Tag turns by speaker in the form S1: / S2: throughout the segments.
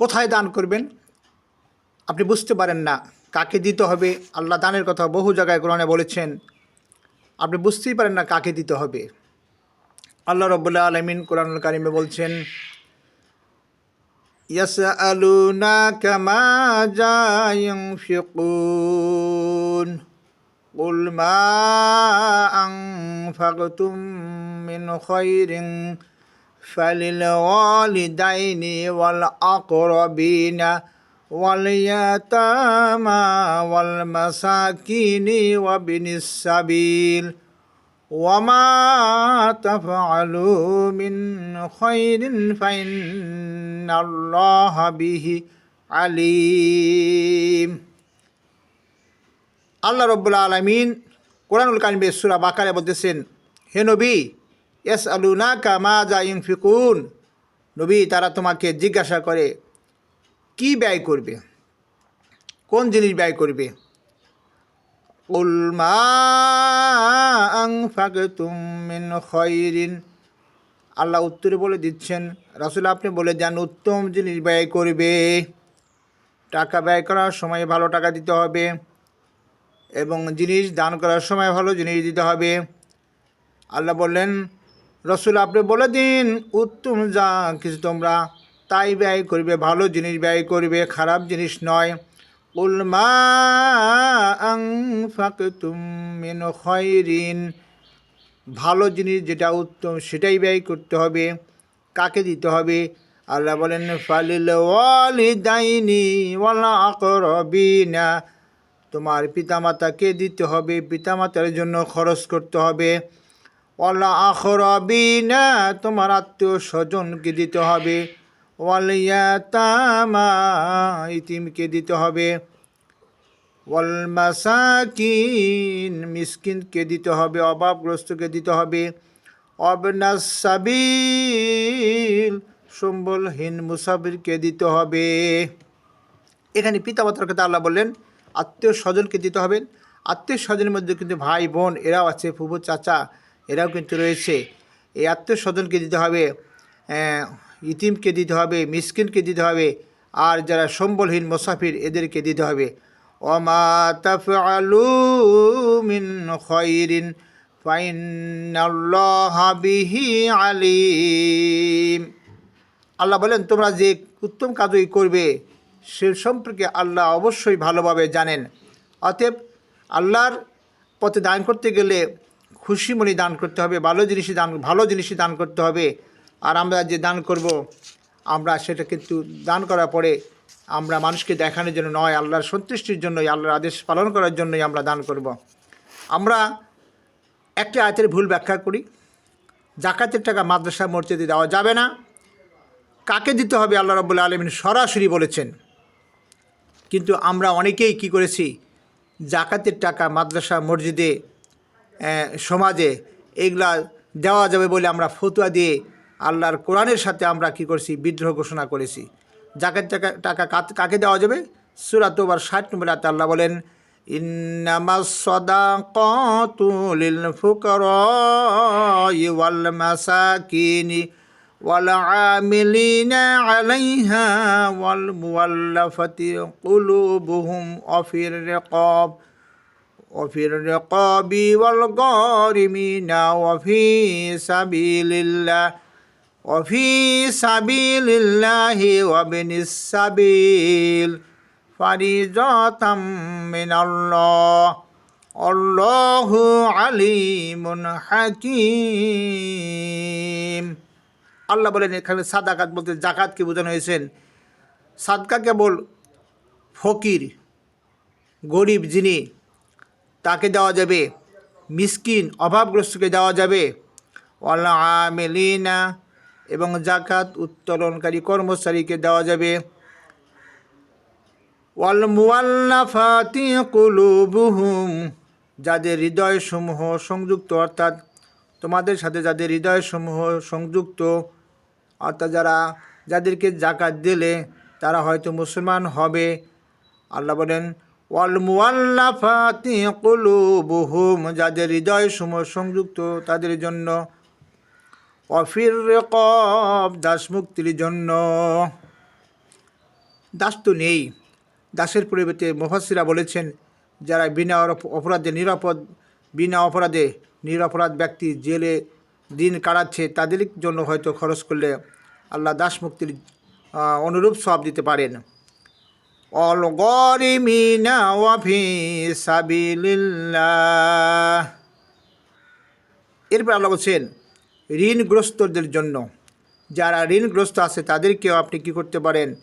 S1: কোথায় দান করবেন আপনি বুঝতে পারেন না কাকে দিতে হবে আল্লাহ দানের কথা বহু জায়গায় কোরআনে বলেছেন আপনি বুঝতেই পারেন না কাকে দিতে হবে আল্লাহ রব্বুল্লাহ আলমিন কোরআনুল কারিমে বলছেন يسألونك ماذا ينفقون قل ما أنفقتم من خير فللوالدين والأقربين واليتامى والمساكين وابن السبيل وما تفعلوا من خير فإن الله به عليم আল্লাহ রব্বুল আলমিন কোরআনুল কারিমে সুরা বাকারে বলতেছেন হে নবী এস আলুনা কামা যা ইনফিকুন নবী তারা তোমাকে জিজ্ঞাসা করে, কি ব্যয় করবে? কোন জিনিস ব্যয় করবে? উলমা খয়রিন আল্লাহ উত্তরে বলে দিচ্ছেন, রাসুল আপনি বলে যান, উত্তম জিনিস ব্যয় করবে। টাকা ব্যয় করার সময় ভালো টাকা দিতে হবে এবং জিনিস দান করার সময় ভালো জিনিস দিতে হবে। আল্লাহ বললেন রসুল আপনি বলে দিন, উত্তম যা কিছু তোমরা, তাই ব্যয় করবে, ভালো জিনিস ব্যয় করবে, খারাপ জিনিস নয়। উলমা ঋণ ভালো জিনিস যেটা উত্তম, সেটাই ব্যয় করতে হবে। কাকে দিতে হবে? আল্লাহ বলেন, ফালিল ওয়ালিদাইনি ওয়ালা আকরবিনা। তোমার পিতামাতাকে দিতে হবে, পিতামাতার জন্য খরচ করতে হবে। ওয়ালা আখরবিনা, তোমার আত্মীয় স্বজনকে দিতে হবে। ওয়ালিয়াতামা ইতিমকে দিতে হবে। ওয়াল মাসাকিন, মিসকিনকে দিতে হবে, অভাবগ্রস্তকে দিতে হবে। অবনাস সাবিল, সম্বলহীন মুসাফিরকে দিতে হবে। এখানে পিতামাতার কথা আল্লাহ বললেন, আত্মীয় স্বজনকে দিতে হবে। আত্মীয় স্বজনের মধ্যে কিন্তু ভাই বোন, এরাও আছে ফুবু চাচা। এরাও কিন্তু রয়েছে। এই আত্মীয় স্বজনকে দিতে হবে ইতিমকে দিতে হবে, মিসকিনকে দিতে হবে, আর যারা সম্বলহীন মুসাফির, এদেরকে দিতে হবে। আল্লাহ বলেন, তোমরা যে উত্তম কাজই করবে, সে সম্পর্কে আল্লাহ অবশ্যই ভালোভাবে জানেন। অতএব আল্লাহর পথে দান করতে গেলে খুশি মনে দান করতে হবে, ভালো জিনিসই দান, ভালো জিনিসই দান করতে হবে। আর আমরা যে দান করব, আমরা সেটা কিন্তু দান করার পরে আমরা মানুষকে দেখানোর জন্য নয়, আল্লাহর সন্তুষ্টির জন্যই, আল্লাহর আদেশ পালন করার জন্যই আমরা দান করব। আমরা একটা আয়তের ভুল ব্যাখ্যা করি। জাকাতের টাকা মাদ্রাসা মসজিদে দেওয়া যাবে না। কাকে দিতে হবে? আল্লাহ রব্বুল্লা আলমিন সরাসরি বলেছেন। কিন্তু আমরা অনেকেই কি করেছি? জাকাতের টাকা মাদ্রাসা মসজিদে সমাজে এগুলা দেওয়া যাবে বলে আমরা ফতুয়া দিয়ে আল্লাহর কোরআনের সাথে আমরা কি করেছি বিদ্রোহ ঘোষণা করেছি জাকাত টাকা টাকা কাত- কাকে দেওয়া যাবে সুরাত ওবার ষাট নম্বর আয়াতে আল্লাহ বলেন ইন্নামাস সাদাকাতুল ফুকারাই ওয়াল মাসাকিনি والعاملين عليها والمولفة قلوبهم وفي الرقاب وفي الرقاب والغارمين وفي سبيل الله وفي سبيل الله وابن السبيل فريضة من الله الله عليم حكيم আল্লাহ বলেন এখানে সাদাকাত বলতে জাকাতকে বোঝানো হয়েছেন সাদকা কেবল ফকির গরিব যিনি তাকে দেওয়া যাবে? মিসকিন, অভাবগ্রস্তকে দেওয়া যাবে? ওয়াল্লা আমেলিনা এবং জাকাত উত্তোলনকারী কর্মচারীকে দেওয়া যাবে? ওয়াল মুয়াল্লাফাতি কুলুবুহুম, যাদের হৃদয়সমূহ সংযুক্ত, অর্থাৎ তোমাদের সাথে যাদের হৃদয়সমূহ সংযুক্ত, অর্থাৎ যারা, যাদেরকে জাকাত দিলে তারা হয়তো মুসলমান হবে। আল্লাহ বলেন ওয়াল মুয়াল্লাফাতি কুলুবুহুম, যাদের হৃদয়সমূহ সংযুক্ত তাদের জন্য। অফির রেকব দাসমুক্তির জন্য। দাস তো নেই। দাসের পরিবর্তে মুফাসিরা বলেছেন, যারা বিনা অপরাধে নিরাপদ, বিনা অপরাধে নিরপরাধ ব্যক্তি জেলে দিন কাটাচ্ছে, তাদের জন্য হয়তো খরচ করলে আল্লাহ দাস মুক্তির অনুরূপ সব দিতে পারেন। অল গরিমিনা ওয়াফি সাবিলিল্লাহ এরপর আল্লাহ বলছেন, ঋণগ্রস্তদের জন্য, যারা ঋণগ্রস্ত আছে তাদেরকেও আপনি কি করতে পারেন?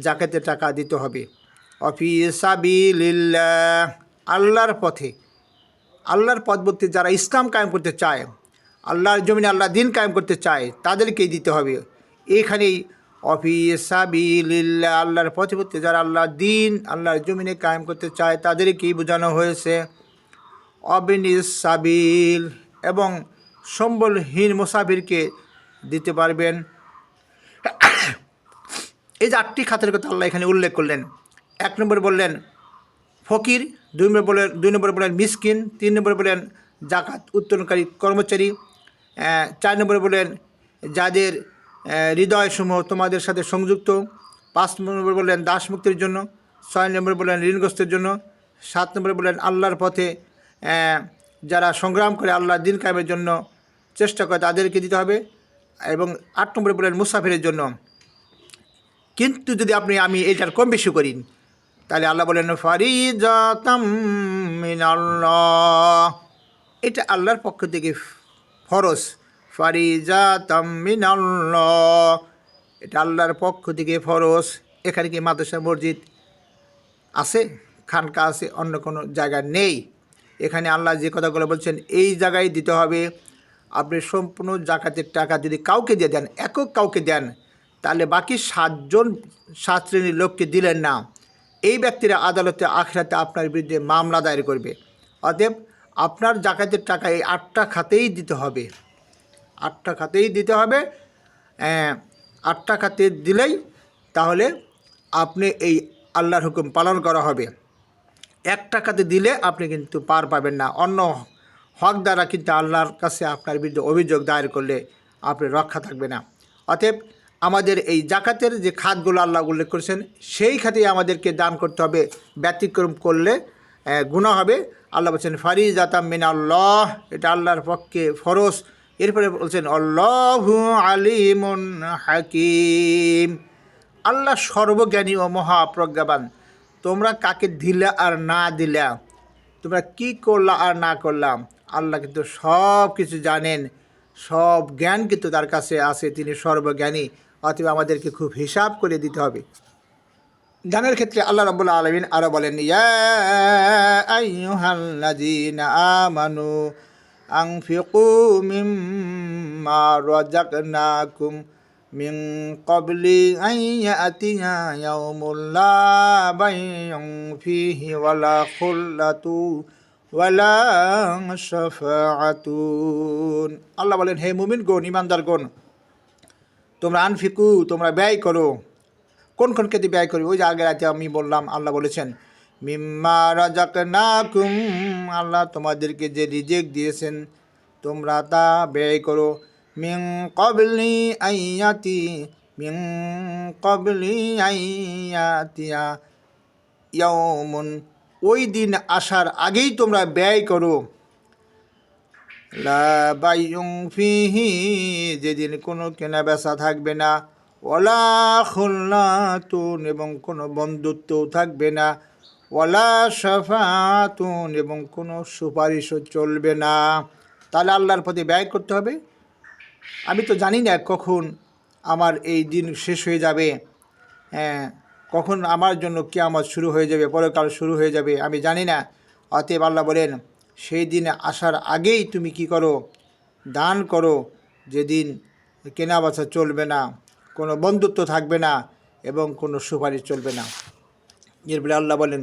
S1: জাকাতে টাকা দিতে হবে। অফিসাবিল্লাহ আল্লাহর পথে, আল্লাহর পথ বলতে যারা ইসলাম কায়েম করতে চায়, আল্লাহর জমিনে আল্লাহ দিন কায়েম করতে চায়, তাদেরকেই দিতে হবে। এখানেই অফিসাবিল্লাহ আল্লাহর পথে যারা আল্লাহর দিন, আল্লাহর জমিনে কায়েম করতে চায়, তাদেরকেই বোঝানো হয়েছে। অবিনিস সাবিল, এবং সম্বলহীন মুসাফিরকে দিতে পারবেন। এই যে আটটি খাতের কথা আল্লাহ এখানে উল্লেখ করলেন। এক নম্বর বললেন ফকির, দুই নম্বর বললেন দুই নম্বর বললেন মিসকিন, তিন নম্বর বললেন জাকাত উত্তোলনকারী কর্মচারী চার নম্বরে বললেন যাদের হৃদয়সমূহ তোমাদের সাথে সংযুক্ত। পাঁচ নম্বর বললেন দাস মুক্তির জন্য, ছয় নম্বর বললেন ঋণগ্রস্তের জন্য, সাত নম্বরে বললেন আল্লাহর পথে যারা সংগ্রাম করে আল্লাহর দিন কায়েমের জন্য চেষ্টা করে তাদেরকে দিতে হবে। এবং আট নম্বরে বললেন মুসাফিরের জন্য। কিন্তু যদি আপনি আমি এটার কম বেশি করি, তাহলে আল্লাহ বলেন মিনাল্লাহ। এটা আল্লাহর পক্ষ থেকে ফরজ। ফারিজাতাম মিনাল্লাহ। এটা আল্লাহর পক্ষ থেকে ফরজ। এখানে কি মাদ্রাসা মসজিদ আছে? খানকা আছে, অন্য কোনো জায়গা নেই। এখানে আল্লাহ যে কথাগুলো বলছেন, এই জায়গায় দিতে হবে। আপনি সম্পূর্ণ জাকাতের টাকা যদি কাউকে দিয়ে দেন, একক কাউকে দেন, তাহলে বাকি সাতজন সাত শ্রেণির লোককে দিলেন না। এই ব্যক্তিরা আদালতে আখড়াতে আপনার বিরুদ্ধে মামলা দায়ের করবে। অতএব আপনার জাকাতের টাকা এই আটটা খাতেই দিতে হবে। আটটা খাতেই দিতে হবে। আটটা খাতে দিলেই তাহলে আপনি এই আল্লাহর হুকুম পালন করা হবে। এক টাকাতে দিলে আপনি কিন্তু পার পাবেন না। অন্য হক দ্বারা কিন্তু আল্লাহর কাছে আপনার বিরুদ্ধে অভিযোগ দায়ের করলে আপনি রক্ষা থাকবে না। অতএব আমাদের এই জাকাতের যে খাতগুলো আল্লাহ উল্লেখ করেছেন, সেই খাতেই আমাদেরকে দান করতে হবে। ব্যতিক্রম করলে গুনাহ হবে। আল্লাহ বলছেন ফারি জাতাম মিন আল্লাহ এটা আল্লাহর পক্ষে ফরজ। এরপরে বলছেন, আল্লাহু আলিমুন হাকিম। আল্লাহ সর্বজ্ঞানী ও মহাপ্রজ্ঞাবান। তোমরা কাকে দিলা আর না দিলা? তোমরা কি করলা আর না করলাম আল্লাহ কিন্তু সব কিছু জানেন। সব জ্ঞান কিন্তু তার কাছে আছে। তিনি সর্বজ্ঞানী। অতএব আমাদেরকে খুব হিসাব করে দিতে হবে। দানের ক্ষেত্রে আল্লাহ রাবুল্লাহ আলমিন আরও বলেন, ইয়া আমানু আনফিকু মিম্মা রাযাকনাকুম মিন ক্বাবলি আন ইয়াতিয়া ইয়াউমুল লা বাইউন ফীহি ওয়ালা খুল্লাতু ওয়ালা শাফাআতুন আল্লাহ বলেন, হে মুমিন গণ, ইমানদার গণ, তোমরা আনফিকু, তোমরা ব্যয় করো। কোন কোন ক্ষেত্রে ব্যয় করবে ওই যে আগের রাতে আমি বললাম, আল্লাহ বলেছেন মিম্মা রাজাক না কুম আল্লাহ তোমাদেরকে যে রিজেক্ট দিয়েছেন, তোমরা তা ব্যয় করো। মিং কবলি আইয়াতি মিং কবলি আইয়াতিয়া ইয়মন ওই দিন আসার আগেই তোমরা ব্যয় করো। ফিহি, যেদিন কোনো কেনা বেচা থাকবে না। ওলা খুল্লাতুন, এবং কোনো বন্ধুত্বও থাকবে না। ওলা সাফাতুন এবং কোনো সুপারিশও চলবে না। তাহলে আল্লাহর প্রতি ব্যয় করতে হবে। আমি তো জানি না কখন আমার এই দিন শেষ হয়ে যাবে। হ্যাঁ কখন আমার জন্য কিয়ামত শুরু হয়ে যাবে, পরকাল শুরু হয়ে যাবে, আমি জানি না। অতএব আল্লাহ বলেন, সেই দিনে আসার আগেই তুমি কি করো? দান করো। যেদিন কেনা বেচা চলবে না, কোনো বন্ধুত্ব থাকবে না, এবং কোনো সুপারিশ চলবে না। এরপরে আল্লাহ বলেন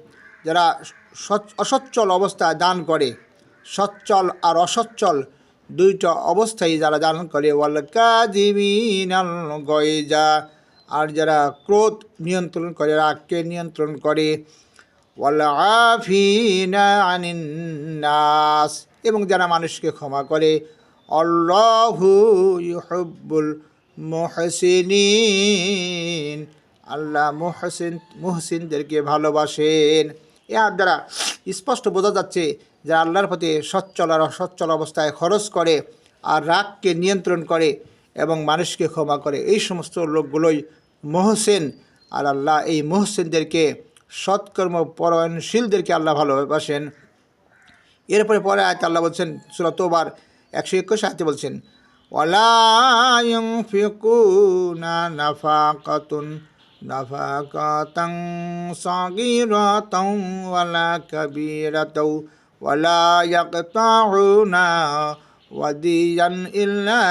S1: যারা সচ- অসচ্ছল অবস্থায় দান করে, সচ্ছল আর অসচ্ছল দুইটা অবস্থায় যারা দান করে ওয়াল গয়জা। আর যারা ক্রোধ নিয়ন্ত্রণ করে, রাগকে নিয়ন্ত্রণ করে ওয়াল নাস এবং যারা মানুষকে ক্ষমা করে, আল্লাহু ইউহিব্বুল মুহসিনিন। আল্লাহ মুহসিন, মুহসিনদেরকে ভালোবাসেন। এর দ্বারা স্পষ্ট বোঝা যাচ্ছে যে আল্লাহর প্রতি সচ্ছল আর অসচ্ছল অবস্থায় খরচ করে আর রাগকে নিয়ন্ত্রণ করে এবং মানুষকে ক্ষমা করে। এই সমস্ত লোকগুলোই মহসেন আর আল্লাহ এই মহসেনদেরকে সৎকর্ম পরায়ণশীলদেরকে আল্লাহ ভালোবাসেন। এরপরে পরে আয়তে আল্লাহ বলছেন, সুরা তোবার একশো একুশ আয়তে বলছেন ওয়ালায়ং ফিকুনা নাফাকাতাং সাগীরাতাও ওয়ালা কাবীরাতাও ওয়ালা ইয়াকতাউনা ওয়াদিয়ান ইল্লা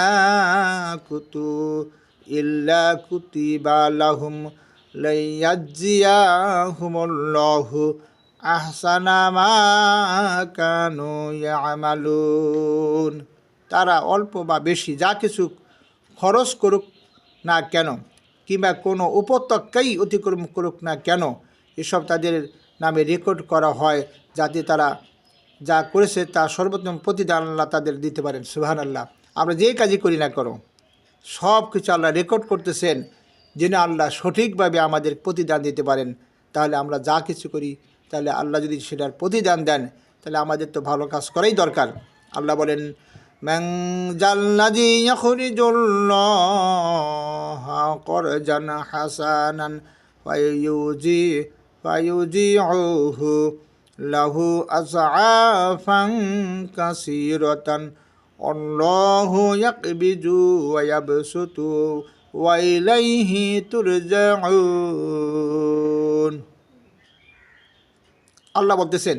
S1: কুতু ইল্লা কুতিবা লাহুম লাইয়াজ্জিয়াহুমুল্লাহু আহসানা মা কানু ইয়ামালুন তারা অল্প বা বেশি যা কিছু খরচ করুক না কেন কিংবা কোনো উপত্যকাই অতিক্রম করুক না কেন, এসব তাদের নামে রেকর্ড করা হয় যাতে তারা যা করেছে তা সর্বোত্তম প্রতিদান আল্লাহ তাদের দিতে পারেন সুহান আল্লাহ আমরা যেই কাজই করি না করো সব কিছু আল্লাহ রেকর্ড করতেছেন যেন আল্লাহ সঠিকভাবে আমাদের প্রতিদান দিতে পারেন, তাহলে আমরা যা কিছু করি, তাহলে আল্লাহ যদি সেটার প্রতিদান দেন, তাহলে আমাদের তো ভালো কাজ করাই দরকার। আল্লাহ বলেন ম্যাং জাল্লাজি ইয়াখরিজুল্লাহ করজান হাসানান ফায়ুজি, ফায়ুজিউহু লাহু আজআফান কাসীরাতান, আল্লাহু ইয়াকবিজু ওয়া ইয়াবসুতু ওয়া ইলাইহি তুরজাউন। আল্লাহ বলতেছেন,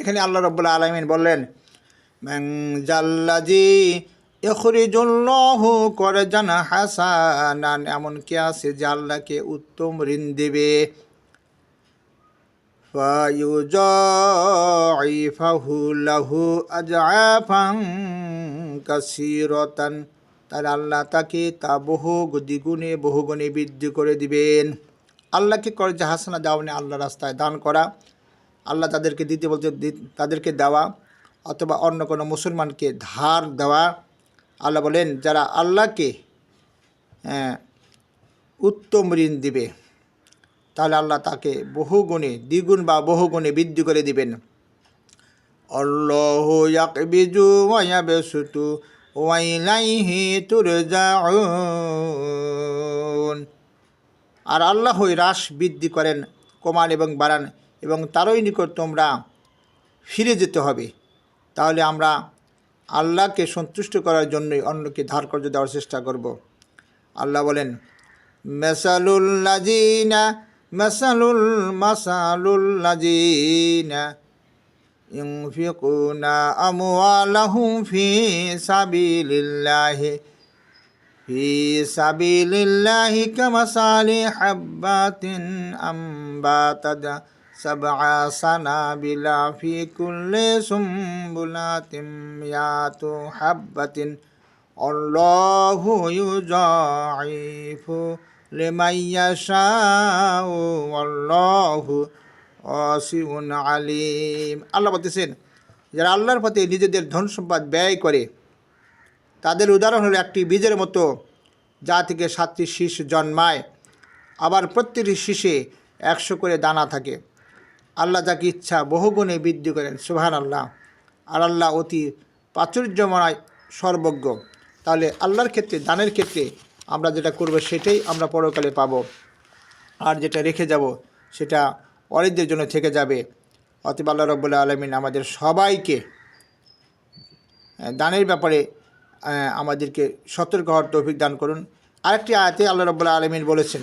S1: এখানে আল্লাহ রব্বুল্লাহ আলমিন বললেন জাল্লাজি এখরিজুল্লাহু করে জানা হাসানান এমন কে আছে যে আল্লাহকে উত্তম ঋণ দেবে। ফায়ুজাইফাহু লাহু আজআফান তার আল্লাহ তাকে তা বহু দ্বিগুণে বহুগুণে বৃদ্ধি করে দিবেন। আল্লাহকে করে যে হাসানা দেওয়া আল্লাহ রাস্তায় দান করা। আল্লাহ তাদেরকে দিতে বলতে তাদেরকে দেওয়া। অথবা অন্য কোনো মুসলমানকে ধার দেওয়া আল্লাহ বলেন যারা আল্লাহকে হ্যাঁ, উত্তম ঋণ দিবে তাহলে আল্লাহ তাকে বহু গুণে দ্বিগুণ বা বহুগুণে বৃদ্ধি করে দিবেন। আল্লাহ ইয়াকবিজু ওয়া তুরজাউন। আর আল্লাহই হ্রাস বৃদ্ধি করেন কমান এবং বাড়ান এবং তারই নিকট তোমরা ফিরে যেতে হবে। তাহলে আমরা আল্লাহকে সন্তুষ্ট করার জন্যই অন্যকে ধার করে দেওয়ার চেষ্টা করব। আল্লাহ বলেন মেসালুল্লাজিনা মেসালুল মাসালুল্লাজিনা ইউফিকুনা আমওয়ালাহুম ফি সাবিলিল্লাহি ফি সাবিলিল্লাহি কামাসালি হাব্বাতিন আম্বাতাদা। سبع سنابل في كل سنبلة مئة حبة الله يضاعف لمن يشاء والله واسع عليم আল্লাহ বলতেছেন যারা আল্লাহর পথে নিজেদের ধন সম্পদ ব্যয় করে তাদের উদাহরণ হলো একটি বীজের মতো যা থেকে সাতটি শীষ জন্মায় আবার প্রত্যেকটি শীষে একশো করে দানা থাকে আল্লাহ যাকে ইচ্ছা বহুগুণে বৃদ্ধি করেন সুহান আল্লাহ আর আল্লাহ অতি প্রাচুর্যময়, সর্বজ্ঞ। তাহলে আল্লাহর ক্ষেত্রে, দানের ক্ষেত্রে আমরা যেটা করব সেটাই আমরা পরকালে পাবো। আর যেটা রেখে যাব সেটা অরিদের জন্য থেকে যাবে। অতএব আল্লাহ রব্বুল্লাহ আলমিন আমাদের সবাইকে, দানের ব্যাপারে আমাদেরকে সতর্ক হওয়ার তৌফিক দান করুন। আরেকটি আয়াতে আল্লাহ রব্বুল্লাহ আলমিন বলেছেন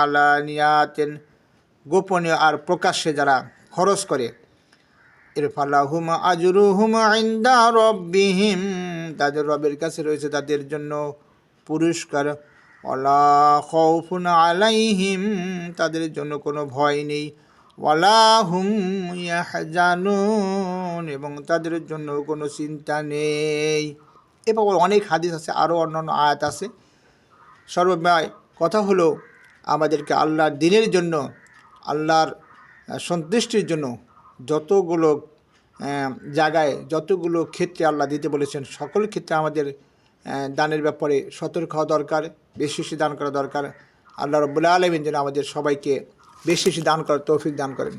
S1: আলানিয়াতেন। গোপনীয় আর প্রকাশ্যে যারা খরচ করে, এর ফালাহুম আজরুহুম আইন্দা রব্বিহিম। তাদের রবের কাছে রয়েছে তাদের জন্য পুরস্কার। ওলা আলাইহিম, তাদের জন্য কোনো ভয় নেই। ওয়ালা হুম ইয়াহজানুন, এবং তাদের জন্য কোনো চিন্তা নেই। এবার অনেক হাদিস আছে আরও অন্যান্য আয়াত আছে। সর্বময় কথা হলো আমাদেরকে আল্লাহর দিনের জন্য, আল্লাহর সন্তুষ্টির জন্য যতগুলো জায়গায়, যতগুলো ক্ষেত্রে আল্লাহ দিতে বলেছেন, সকল ক্ষেত্রে আমাদের দানের ব্যাপারে সতর্ক হওয়া দরকার, বেশি বেশি দান করা দরকার। আল্লাহ রব্বুল্লা আলমিন যেন আমাদের সবাইকে বেশি বেশি দান করার তৌফিক দান করেন।